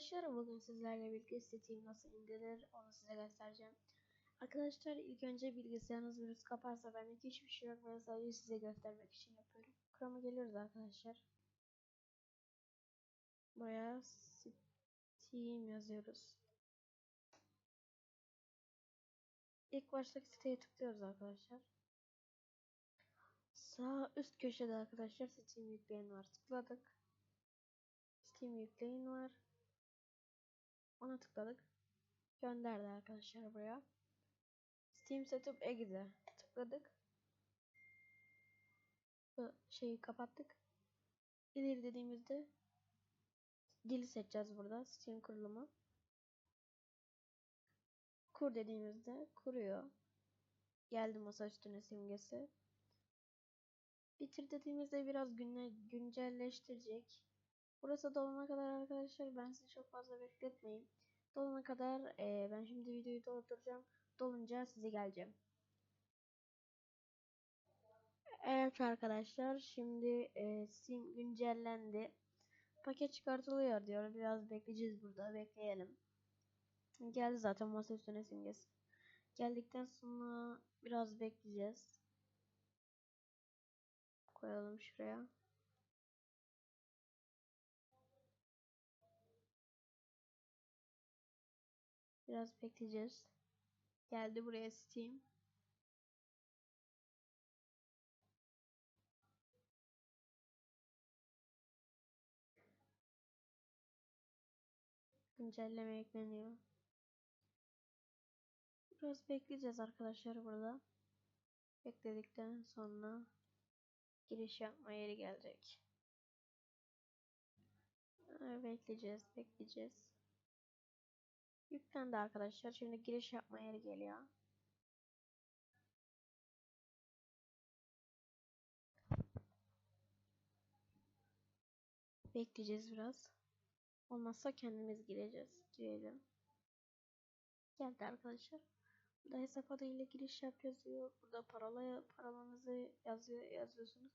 arkadaşlar bugün sizlerle birlikte Steam nasıl indirilir onu size göstereceğim. Arkadaşlar ilk önce bilgisayarınız virüs kaparsa benimki hiçbir şey yok ben sadece size göstermek için yapıyorum. Chrome'a geliyoruz arkadaşlar. Buraya Steam yazıyoruz. İlk baştaki siteye tıklıyoruz arkadaşlar. Sağ üst köşede arkadaşlar Steam yükleyin var. Tıkladık. Steam yükleyin var. Ona tıkladık. Gönderdi arkadaşlar buraya. Steam Setup Exe tıkladık. Bu şeyi kapattık. İleri dediğimizde dili seçeceğiz burada. Steam kurulumu. Kur dediğimizde kuruyor. Geldi masa üstüne simgesi. Bitir dediğimizde biraz güncelleştirecek. Burası dolana kadar arkadaşlar ben sizi çok fazla bekletmeyeyim. Dolana kadar e, ben şimdi videoyu dolduracağım. Dolunca size geleceğim. Evet arkadaşlar şimdi e, Steam güncellendi. Paket çıkartılıyor diyor. Biraz bekleyeceğiz burada. Bekleyelim. Geldi zaten masa üstüne simgesi. Geldikten sonra biraz bekleyeceğiz. Koyalım şuraya. Biraz bekleyeceğiz. Geldi buraya Steam. Güncelleme ekleniyor. Biraz bekleyeceğiz arkadaşlar burada. Bekledikten sonra giriş yapma yeri gelecek. Bekleyeceğiz, bekleyeceğiz. Yüklendi arkadaşlar. Şimdi giriş yapma yeri geliyor. Bekleyeceğiz biraz. Olmazsa kendimiz gireceğiz. Girelim. Geldi arkadaşlar. Burada hesap adıyla giriş yap yazıyor. Burada parola parolanızı yazıyor yazıyorsunuz.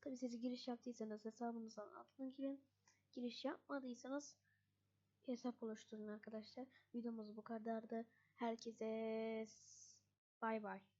Tabi siz giriş yaptıysanız hesabınızdan altına girin. Giriş yapmadıysanız hesap oluşturun arkadaşlar. Videomuz bu kadardı. Herkese bay bay.